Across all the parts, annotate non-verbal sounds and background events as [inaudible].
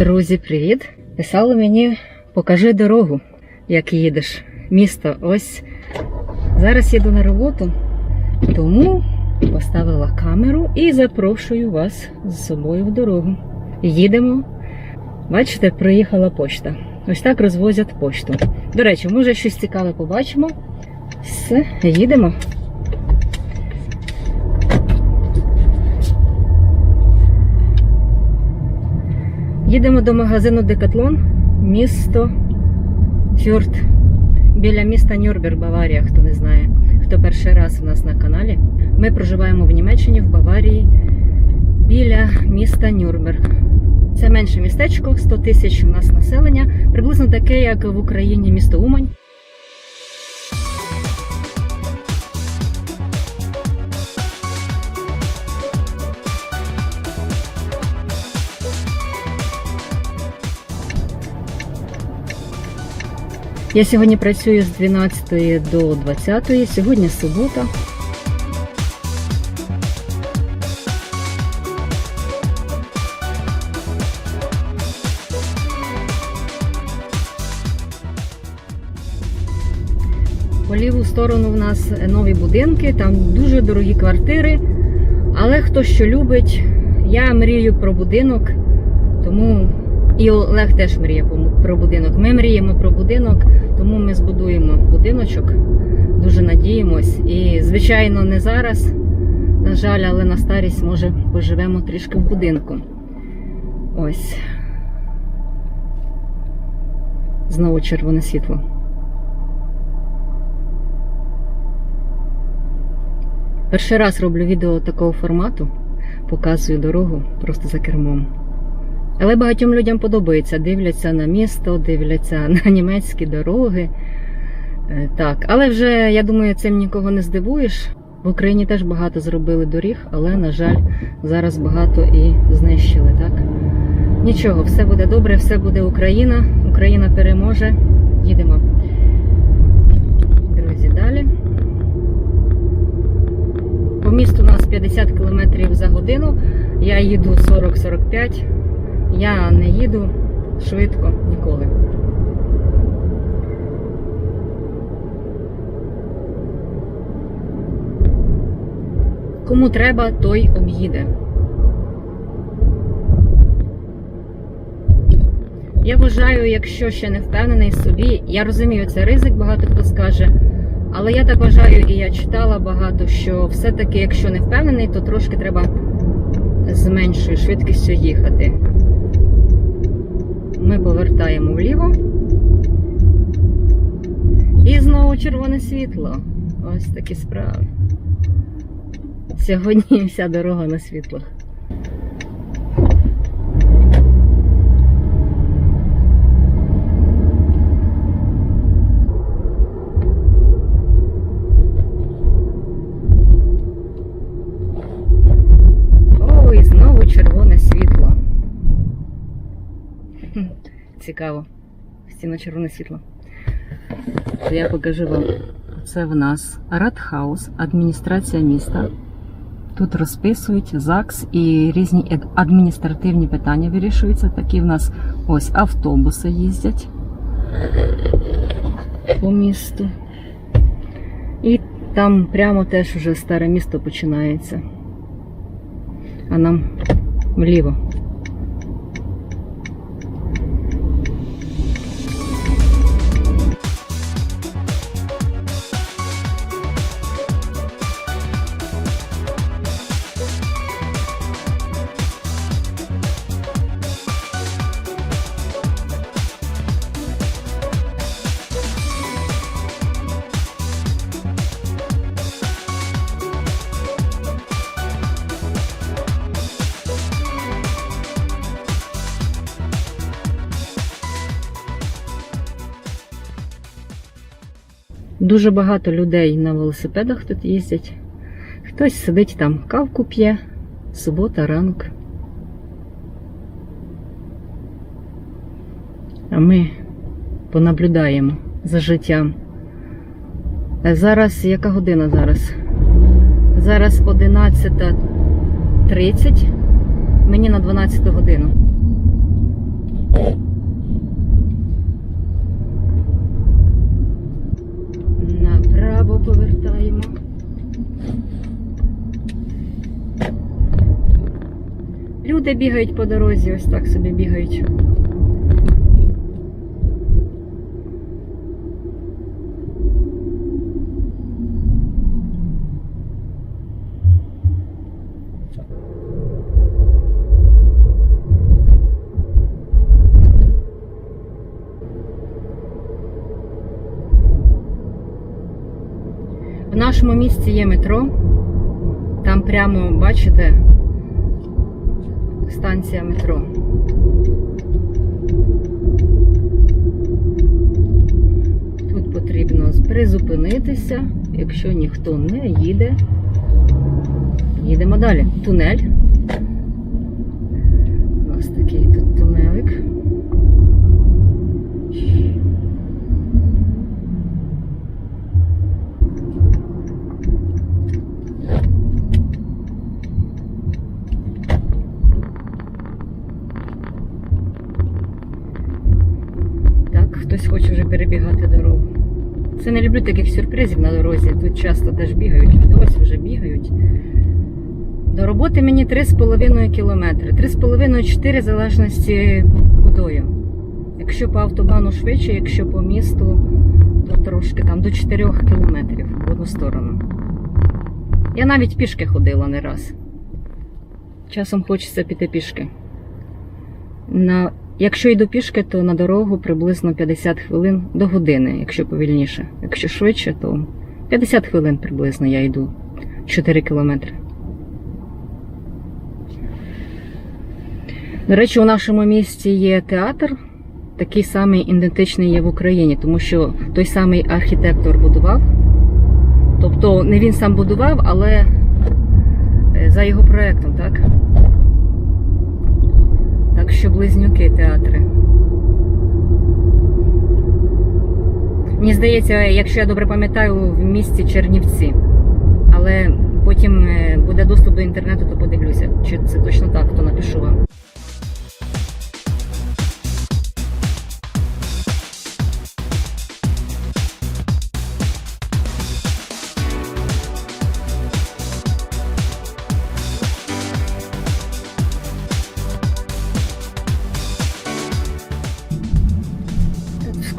Друзі, привіт! Писали мені, покажи дорогу, як їдеш. Місто. Ось зараз їду на роботу, тому поставила камеру і запрошую вас з собою в дорогу. Їдемо. Бачите, приїхала почта. Ось так розвозять пошту. До речі, може щось цікаве побачимо. Все, їдемо. Їдемо до магазину Декатлон, місто Фюрт. Біля міста Нюрнберг, Баварія, хто не знає, хто перший раз у нас на каналі. Ми проживаємо в Німеччині, в Баварії, біля міста Нюрнберг. Це менше містечко, 100 тисяч у нас населення, приблизно таке, як в Україні місто Умань. Я сьогодні працюю з 12 до 20. Сьогодні субота. По ліву сторону в нас нові будинки, там дуже дорогі квартири. Але хто що любить, я мрію про будинок, тому і Олег теж мріє про будинок. Ми мріємо про будинок, тому ми збудуємо будиночок. Дуже надіємось. І, звичайно, не зараз, на жаль, але на старість, може, поживемо трішки в будинку. Ось. Знову червоне світло. Перший раз роблю відео такого формату, показую дорогу просто за кермом. Але багатьом людям подобається, дивляться на місто, дивляться [laughs] на німецькі дороги. Е, Так, але вже я думаю, цим нікого не здивуєш. В Україні теж багато зробили доріг, але, на жаль, зараз багато і знищили, так? Нічого, все буде добре, все буде Україна. Україна переможе. Їдемо. Друзі, далі. По місту у нас 50 км за годину. Я їду 40-45. Я не їду швидко ніколи. Кому треба, той об'їде. Я вважаю, якщо ще не впевнений в собі, я розумію, це ризик, багато хто скаже. Але я так вважаю, і я читала багато, що все-таки, якщо не впевнений, то трошки треба з меншою швидкістю їхати. Ми повертаємо вліво. І знову червоне світло. Ось такі справи. Сьогодні вся дорога на світлах. Ой, знову червоне світло. Хм, Цікаво. Стіно червоне світло. То я покажу вам. Це в нас Радхаус, адміністрація міста. Тут розписують ЗАГС і різні адміністративні питання вирішуються. Такі в нас ось автобуси їздять по місту. І там прямо теж вже старе місто починається. А нам вліво. Дуже багато людей на велосипедах тут їздять. Хтось сидить там, кавку п'є, субота, ранок. А ми понаблюдаємо за життям. Е, Зараз яка година зараз? Зараз 11.30. Мені на 12 годину. Направо повертаємо. Люди бігають по дорозі, ось так собі бігають. В нашому місті є метро. Там прямо, бачите, станція метро. Тут потрібно призупинитися, якщо ніхто не їде. Їдемо далі. Тунель. У нас такий тут тунелик. Так, хтось хоче вже перебігати дорогу. Це не люблю таких сюрпризів на дорозі. Тут часто теж бігають. Ось вже бігають. До роботи мені 3,5 кілометри. 3,5-4 в залежності кудою. Якщо по автобану швидше, якщо по місту, то трошки там до 4 кілометрів в одну сторону. Я навіть пішки ходила не раз. Часом хочеться піти пішки. На... Якщо йду пішки, то на дорогу приблизно 50 хвилин до години, якщо повільніше. Якщо швидше, то 50 хвилин приблизно я йду 4 кілометри. До речі, у нашому місті є театр, такий самий ідентичний є в Україні, тому що той самий архітектор будував. Тобто не він сам будував, але е, за його проєктом, так? Так що близнюки театри. Мені здається, якщо я добре пам'ятаю, в місті Чернівці. Але потім е, буде доступ до інтернету, то подивлюся, чи це точно так, то напишу вам.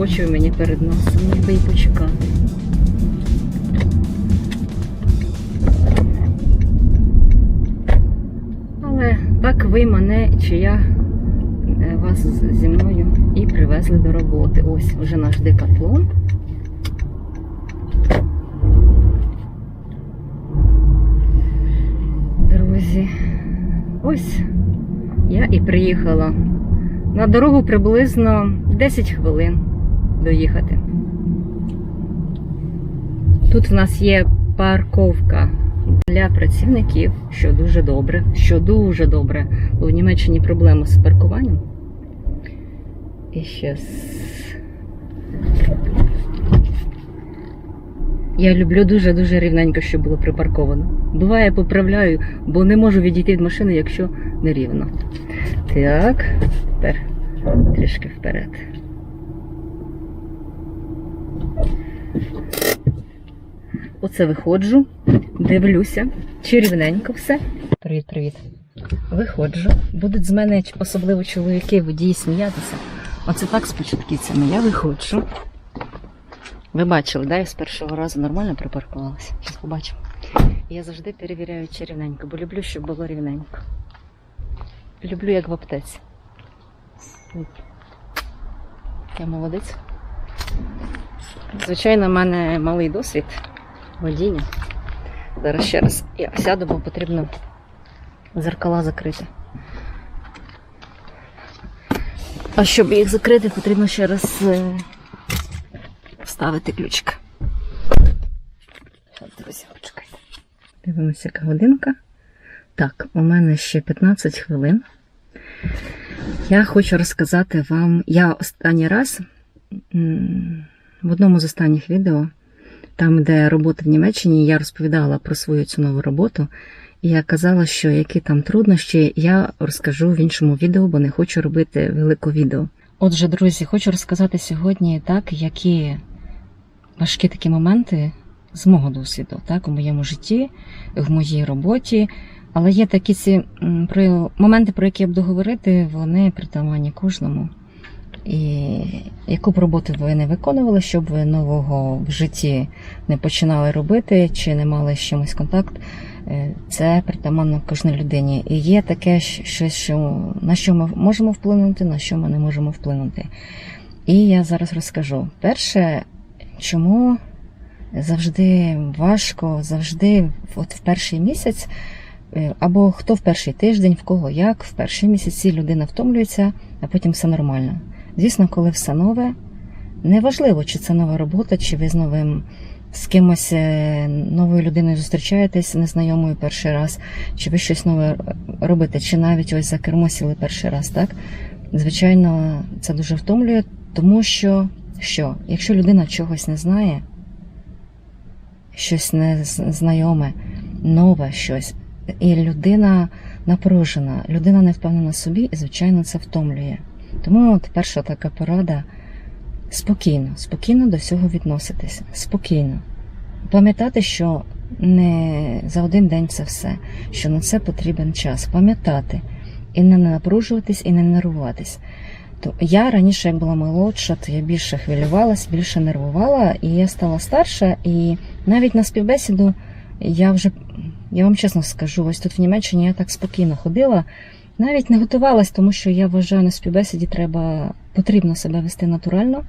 Вскочив мені перед носом, міг би і почекати. Але так ви мене чи я е, вас зі мною і привезли до роботи. Ось вже наш декатлон. Друзі, ось я і приїхала. На дорогу приблизно 10 хвилин доїхати. Тут в нас є парковка для працівників, що дуже добре, що дуже добре, бо в Німеччині проблеми з паркуванням. І ще Я люблю дуже-дуже рівненько, щоб було припарковано. Буває, поправляю, бо не можу відійти від машини, якщо не рівно. Так, тепер трішки вперед. Оце виходжу, дивлюся, чи рівненько все. Привіт-привіт. Виходжу. Будуть з мене особливо чоловіки водії сміятися. Оце так з початківцями. Я виходжу. Ви бачили, да? Я з першого разу нормально припаркувалася. Зараз побачимо. Я завжди перевіряю, чи рівненько, бо люблю, щоб було рівненько. Люблю, як в аптеці. Я молодець. Звичайно, в мене малий досвід водіння. Зараз ще раз я сяду, бо потрібно зеркала закрити. А щоб їх закрити, потрібно ще раз е, вставити ключик. Друзі, почекайте. Дивимося, яка годинка. Так, у мене ще 15 хвилин. Я хочу розказати вам. Я останній раз в одному з останніх відео, там, де робота в Німеччині, я розповідала про свою цю нову роботу. Я казала, що які там труднощі, я розкажу в іншому відео, бо не хочу робити велике відео. Отже, друзі, хочу розказати сьогодні так, які важкі такі моменти з мого досвіду, так, у моєму житті, в моїй роботі. Але є такі ці моменти, про які я буду говорити, вони притаманні кожному. І яку б роботу ви не виконували, щоб ви нового в житті не починали робити чи не мали з чимось контакт, е, це притаманно кожній людині. І є таке щось, що на що ми можемо вплинути, на що ми не можемо вплинути. І я зараз розкажу. Перше, чому завжди важко, завжди от в перший місяць, е, або хто в перший тиждень, в кого як, в перші місяці людина втомлюється, а потім все нормально. Звісно, коли все нове, неважливо, чи це нова робота, чи ви з новим з кимось е, новою людиною зустрічаєтесь, незнайомою перший раз, чи ви щось нове робите, чи навіть ось за кермо сіли перший раз, так? Звичайно, це дуже втомлює, тому що, що якщо людина чогось не знає, щось незнайоме, нове щось, і людина напружена, людина не впевнена собі, і, звичайно, це втомлює. Тому от перша така порада спокійно, спокійно до всього відноситися. Спокійно. Пам'ятати, що не за один день це все, що на це потрібен час. Пам'ятати і не напружуватись, і не нервуватись. То я раніше, як була молодша, то я більше хвилювалась, більше нервувала, і я стала старша, і навіть на співбесіду я вже, я вам чесно скажу, ось тут в Німеччині я так спокійно ходила, навіть не готувалась, тому що я вважаю, на співбесіді треба потрібно себе вести натурально.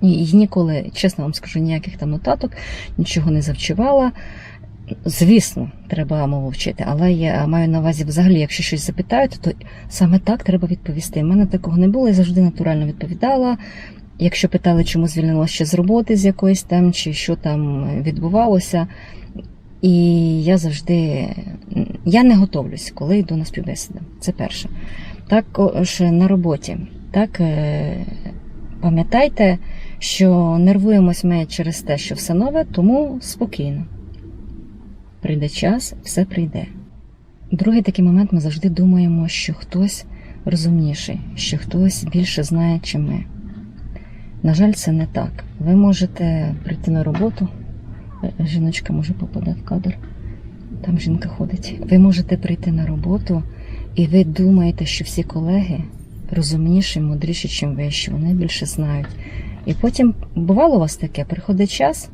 І, ніколи, чесно вам скажу, ніяких там нотаток, нічого не завчувала. Звісно, треба мову вчити, але я маю на увазі, взагалі, якщо щось запитають, то саме так треба відповісти. У мене такого не було, я завжди натурально відповідала. Якщо питали, чому звільнилася з роботи з якоїсь там, чи що там відбувалося. І я завжди я не готовлюсь, коли йду на співбесіду. Це перше. Також на роботі. Так, е, пам'ятайте, що нервуємось ми через те, що все нове, тому спокійно. Прийде час, все прийде. Другий такий момент ми завжди думаємо, що хтось розумніший, що хтось більше знає, чим ми. На жаль, це не так. Ви можете прийти на роботу. Жіночка може попаде в кадр. Там жінка ходить. Ви можете прийти на роботу, і ви думаєте, що всі колеги розумніші, мудріші, чим ви, що вони більше знають. І потім бувало у вас таке, приходить час,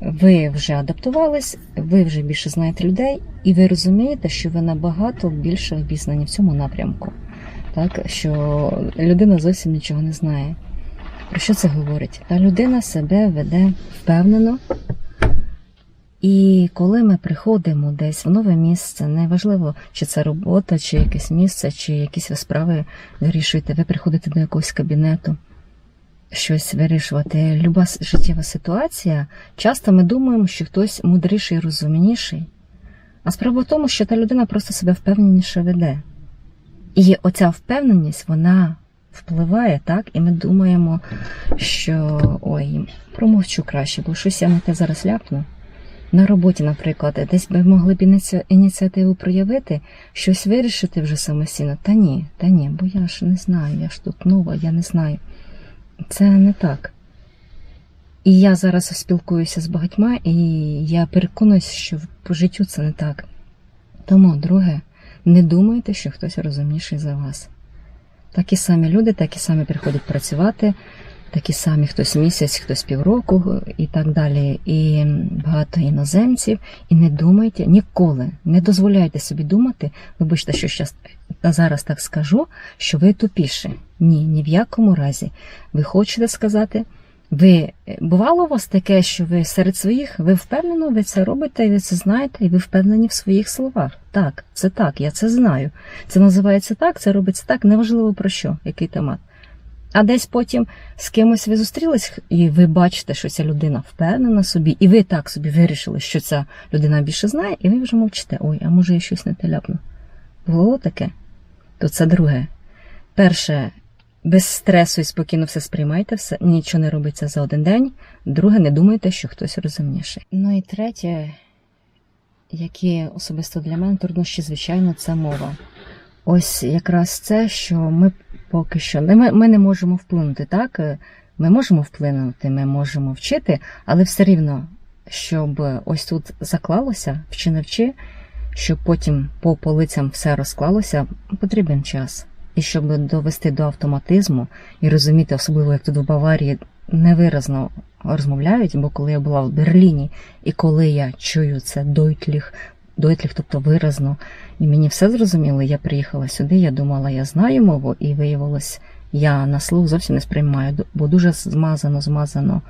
ви вже адаптувались, ви вже більше знаєте людей, і ви розумієте, що ви набагато більше обізнані в цьому напрямку. Так, що людина зовсім нічого не знає. Про що це говорить? Та людина себе веде впевнено. І коли ми приходимо десь в нове місце, неважливо, чи це робота, чи якесь місце, чи якісь ви справи вирішуєте, ви приходите до якогось кабінету, щось вирішувати. Люба життєва ситуація, часто ми думаємо, що хтось мудріший, розумніший. А справа в тому, що та людина просто себе впевненіше веде. І оця впевненість, вона впливає, так? І ми думаємо, що ой, промовчу краще, бо щось я на те зараз ляпну. На роботі, наприклад, десь би могли б ініціативу проявити, щось вирішити вже самостійно. Та ні, та ні, бо я ж не знаю, я ж тут нова, я не знаю. Це не так. І я зараз спілкуюся з багатьма, і я переконуюся, що по життю це не так. Тому, друге, не думайте, що хтось розумніший за вас. Такі самі люди, такі самі приходять працювати, такі самі хтось місяць, хтось півроку і так далі. І багато іноземців. І не думайте ніколи, не дозволяйте собі думати, вибачте, що щас, зараз так скажу, що ви тупіші. Ні, ні в якому разі. Ви хочете сказати, ви бувало у вас таке, що ви серед своїх, ви впевнено, ви це робите, і ви це знаєте, і ви впевнені в своїх словах. Так, це так, я це знаю. Це називається так, це робиться так, неважливо про що, який томат. А десь потім з кимось ви зустрілись, і ви бачите, що ця людина впевнена собі, і ви так собі вирішили, що ця людина більше знає, і ви вже мовчите. Ой, а може я щось не те ляпну. Було таке? То це друге. Перше, без стресу і спокійно все сприймайте, все, нічого не робиться за один день. Друге, не думайте, що хтось розумніший. Ну і третє, які особисто для мене труднощі, звичайно, це мова. Ось якраз це, що ми поки що ми, ми не можемо вплинути, так? Ми можемо вплинути, ми можемо вчити, але все рівно, щоб ось тут заклалося, вчи не вчи, щоб потім по полицям все розклалося, потрібен час. І щоб довести до автоматизму і розуміти, особливо як тут в Баварії, невиразно розмовляють, бо коли я була в Берліні, і коли я чую це дойтліх, дойтліх, тобто виразно, і мені все зрозуміло, я приїхала сюди, я думала, я знаю мову, і виявилось, я на слух зовсім не сприймаю, бо дуже змазано, змазано.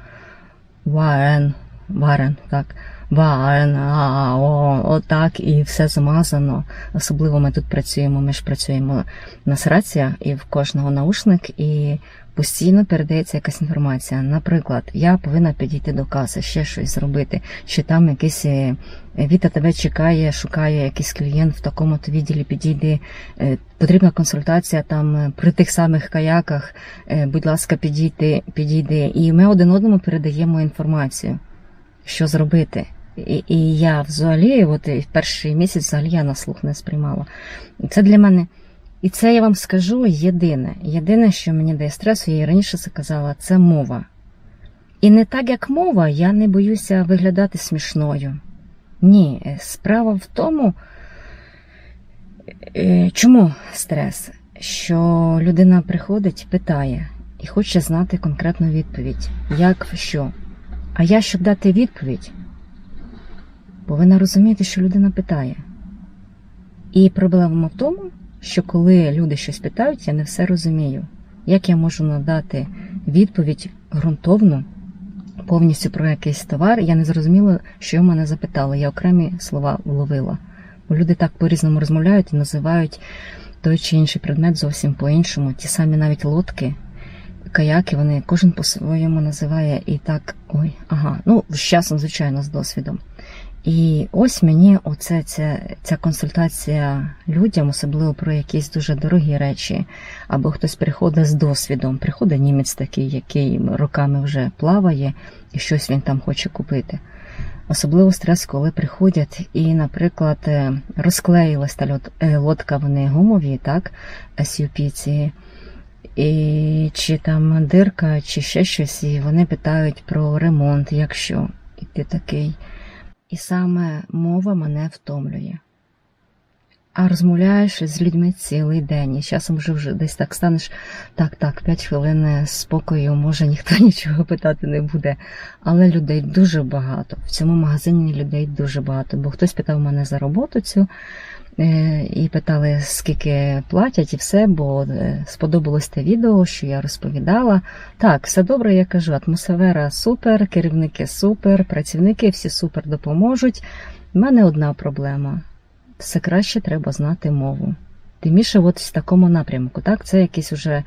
Варен, варен, так. Варен, а, о, отак, і все змазано. Особливо ми тут працюємо, ми ж працюємо на срація, і в кожного наушник, і постійно передається якась інформація. Наприклад, я повинна підійти до каси, ще щось зробити, чи там якийсь е, Віта тебе чекає, шукає якийсь клієнт в такому то відділі, підійди. е, Потрібна консультація там е, при тих самих каяках. Будь ласка, підійди, підійди. І ми один одному передаємо інформацію, що зробити. І, і я взагалі, от і в перший місяць взагалі я на слух не сприймала. Це для мене. І це я вам скажу єдине. Єдине, що мені дає стресу, я і раніше це казала, це мова. І не так, як мова, я не боюся виглядати смішною. Ні, справа в тому, е, чому стрес? Що людина приходить, питає і хоче знати конкретну відповідь, як що. А я, щоб дати відповідь, повинна розуміти, що людина питає. І проблема в тому, що коли люди щось питають, я не все розумію. Як я можу надати відповідь ґрунтовну, повністю про якийсь товар, я не зрозуміла, що мене запитали. Я окремі слова вловила. Бо люди так по-різному розмовляють і називають той чи інший предмет зовсім по-іншому. Ті самі навіть лодки, каяки, вони кожен по-своєму називає і так, ой, ага, ну, з часом, звичайно, з досвідом. І ось мені оце ця, ця консультація людям, особливо про якісь дуже дорогі речі, або хтось приходить з досвідом, приходить німець такий, який роками вже плаває, і щось він там хоче купити. Особливо стрес, коли приходять і, наприклад, е, розклеїлась та е, лодка, вони гумові, так, SUP ці, і чи там дирка, чи ще щось, і вони питають про ремонт, якщо і ти такий. І саме мова мене втомлює. А розмовляєш з людьми цілий день, і часом вже вже десь так станеш, так, так, 5 хвилин спокою, може ніхто [laughs] нічого питати не буде. Але людей дуже багато. В цьому магазині людей дуже багато. Бо хтось питав мене за роботу цю е, і питали, скільки платять, і все, бо е, сподобалось те відео, що я розповідала. Так, все добре, я кажу, атмосфера супер, керівники супер, працівники всі супер допоможуть. У мене одна проблема. Все краще треба знати мову. Тим більше от в такому напрямку. Так, це якийсь уже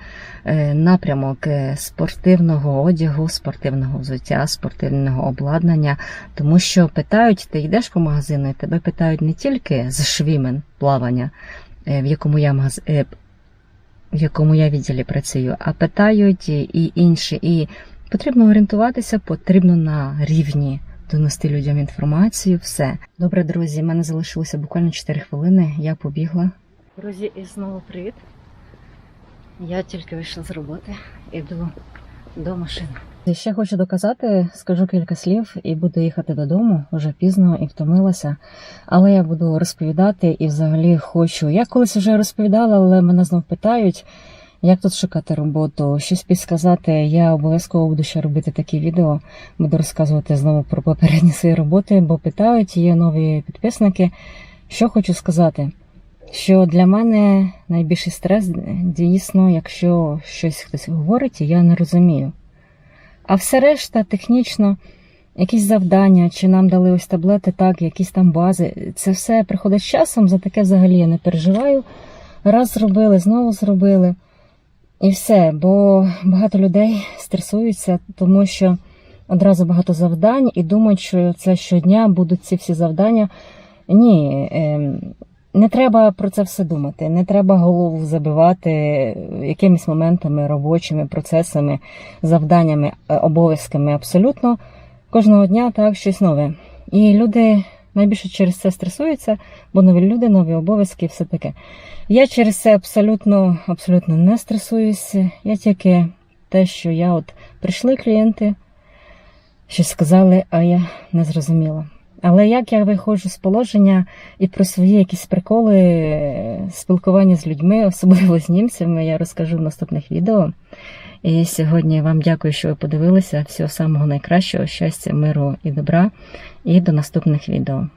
е, напрямок е, спортивного одягу, спортивного взуття, спортивного обладнання. Тому що питають, ти йдеш по магазину, і тебе питають не тільки з швімен плавання, е, в якому я магаз... в якому я відділі працюю, а питають і інші. І потрібно орієнтуватися, потрібно на рівні донести людям інформацію. Все. Добре, друзі, в мене залишилося буквально 4 хвилини. Я побігла. Друзі, і знову привіт. Я тільки вийшла з роботи, іду до машини. Ще хочу доказати, скажу кілька слів і буду їхати додому вже пізно і втомилася. Але я буду розповідати і взагалі хочу. Я колись вже розповідала, але мене знов питають, як тут шукати роботу, щось підсказати. Я обов'язково буду ще робити такі відео. Буду розказувати знову про попередні свої роботи, бо питають, є нові підписники. Що хочу сказати? Що для мене найбільший стрес дійсно, якщо щось хтось говорить, і я не розумію. А все решта технічно, якісь завдання, чи нам дали ось таблети, так, якісь там бази. Це все приходить з часом, за таке взагалі я не переживаю. Раз зробили, знову зробили. І все, бо багато людей стресуються, тому що одразу багато завдань і думають, що це щодня будуть ці всі завдання. Ні, ем, не треба про це все думати, не треба голову забивати якимись моментами, робочими процесами, завданнями, е, обов'язками. Абсолютно кожного дня так щось нове. І люди найбільше через це стресуються, бо нові люди, нові обов'язки все таке. Я через це абсолютно, абсолютно не стресуюся. Я тільки те, що я от прийшли клієнти, щось сказали, а я не зрозуміла. Але як я виходжу з положення і про свої якісь приколи е, спілкування з людьми, особливо з німцями, я розкажу в наступних відео. І сьогодні вам дякую, що ви подивилися. Всього самого найкращого, щастя, миру і добра. І до наступних відео.